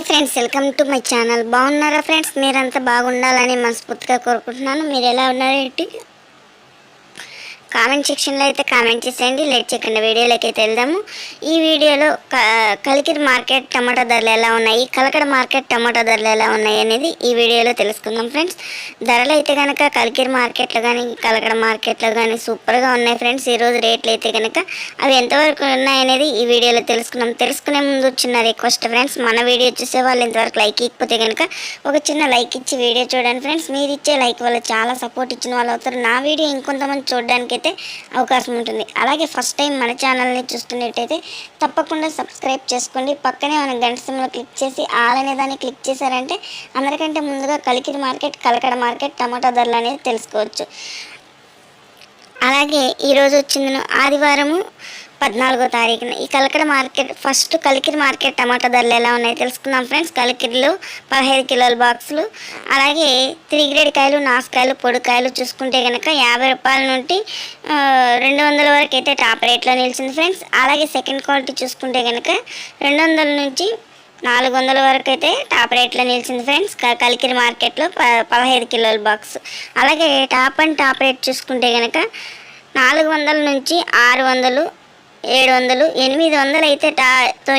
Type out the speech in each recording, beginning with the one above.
Hi friends welcome to my channel. బాగున్నారా friends? మీరంతా బాగుండాలని మనస్ఫూర్తిగా కోరుకుంటున్నాను. మీరు ఎలా ఉన్నారేంటి కామెంట్ సెక్షన్లో అయితే కామెంట్ చేసేయండి. లేట్ చేయకుండా వీడియోలోకి అయితే వెళ్దాము. ఈ వీడియోలో కలికిర కలికిరి మార్కెట్ టమాటా ధరలు ఎలా ఉన్నాయి? కలకడ మార్కెట్ టమాటా ధరలు ఎలా ఉన్నాయి అనేది ఈ వీడియోలో తెలుసుకుందాం ఫ్రెండ్స్. ధరలు అయితే కనుక కలికిరి మార్కెట్లో కానీ కలకడ మార్కెట్లో కానీ సూపర్గా ఉన్నాయి ఫ్రెండ్స్. ఈరోజు రేట్లు అయితే కనుక అవి ఎంతవరకు ఉన్నాయనేది ఈ వీడియోలో తెలుసుకున్నాం తెలుసుకునే ముందు చిన్న రిక్వెస్ట్ ఫ్రెండ్స్. మన వీడియో చూసే వాళ్ళు ఇంతవరకు లైక్ ఇకపోతే కనుక ఒక చిన్న లైక్ ఇచ్చి వీడియో చూడండి ఫ్రెండ్స్. మీరు ఇచ్చే లైక్ వల్ల చాలా సపోర్ట్ ఇచ్చిన వాళ్ళు అవుతారు. నా వీడియో ఇంకొంతమంది చూడడానికి అయితే అవకాశం ఉంటుంది. అలాగే ఫస్ట్ టైం మన ఛానల్ని చూస్తున్నట్టయితే తప్పకుండా సబ్స్క్రైబ్ చేసుకోండి. పక్కనే మన గంట సింలో క్లిక్ చేసి ఆల్ అనే దాన్ని క్లిక్ చేశారంటే అందరికంటే ముందుగా కలికిరి మార్కెట్ కలకడ మార్కెట్ టమాటా ధరలు అనేది తెలుసుకోవచ్చు. అలాగే ఈరోజు వచ్చింది ఆదివారము పద్నాలుగో తారీఖున ఈ Kalakada market first Kalikiri market టమాటా ధరలు ఎలా ఉన్నాయి తెలుసుకుందాం ఫ్రెండ్స్. కలికిరిలో పదహైదు కిలోల బాక్సులు అలాగే త్రీ గ్రేడ్ కాయలు నాసుకాయలు పొడికాయలు చూసుకుంటే కనుక యాభై రూపాయల నుండి రెండు వందల వరకు అయితే టాప్ రేట్లో నిలిచింది ఫ్రెండ్స్. అలాగే సెకండ్ క్వాలిటీ చూసుకుంటే కనుక రెండు వందల నుంచి నాలుగు వందల వరకు అయితే టాప్ రేట్లో నిలిచింది ఫ్రెండ్స్. క- కలికిరి మార్కెట్లో ప పదహైదు కిలోల బాక్స్. అలాగే టాప్ అండ్ టాప్ రేట్ చూసుకుంటే కనుక నాలుగు వందల నుంచి ఆరు వందలు ఏడు వందలు ఎనిమిది వందలు అయితే టా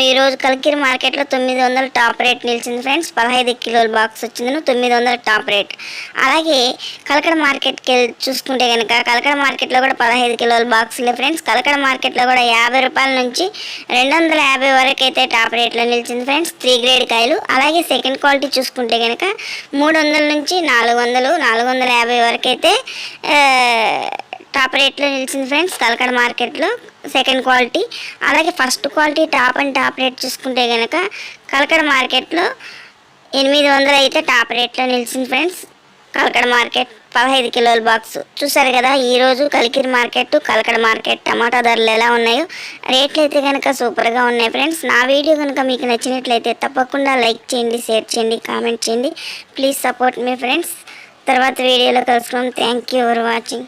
ఈరోజు కలికిరి మార్కెట్లో తొమ్మిది వందలు టాప్ రేట్ నిలిచింది ఫ్రెండ్స్. పదహైదు కిలోల బాక్స్ వచ్చింది తొమ్మిది వందల టాప్ రేట్. అలాగే కలకడ మార్కెట్కి వెళ్ళి చూసుకుంటే కనుక కలకడ మార్కెట్లో కూడా పదహైదు కిలోల బాక్సులే ఫ్రెండ్స్. కలకడ మార్కెట్లో కూడా యాభై రూపాయల నుంచి రెండు వందల యాభై వరకు అయితే టాప్ రేట్లో నిలిచింది ఫ్రెండ్స్. త్రీ గ్రేడ్ కాయలు. అలాగే సెకండ్ క్వాలిటీ చూసుకుంటే కనుక మూడు వందల నుంచి నాలుగు వందలు నాలుగు వందల యాభై వరకు అయితే టాప్ రేట్లో నిలిచింది ఫ్రెండ్స్ కలకడ మార్కెట్లో. సెకండ్ క్వాలిటీ అలాగే first quality top and top rate చూసుకుంటే కనుక కలకడ మార్కెట్లో ఎనిమిది వందలు అయితే టాప్ రేట్లో నిలిచింది ఫ్రెండ్స్. కలకడ మార్కెట్ పదహైదు కిలోల బాక్స్. చూసారు కదా ఈరోజు కలికిరి మార్కెట్ కలకడ మార్కెట్ టమాటా ధరలు ఎలా ఉన్నాయో రేట్లు అయితే కనుక సూపర్గా ఉన్నాయి ఫ్రెండ్స్. నా వీడియో కనుక మీకు నచ్చినట్లయితే తప్పకుండా లైక్ చేయండి షేర్ చేయండి కామెంట్ చేయండి. ప్లీజ్ సపోర్ట్ మీ ఫ్రెండ్స్ తర్వాత వీడియోలో కలుసుకున్నాం థ్యాంక్ యూ ఫర్ వాచింగ్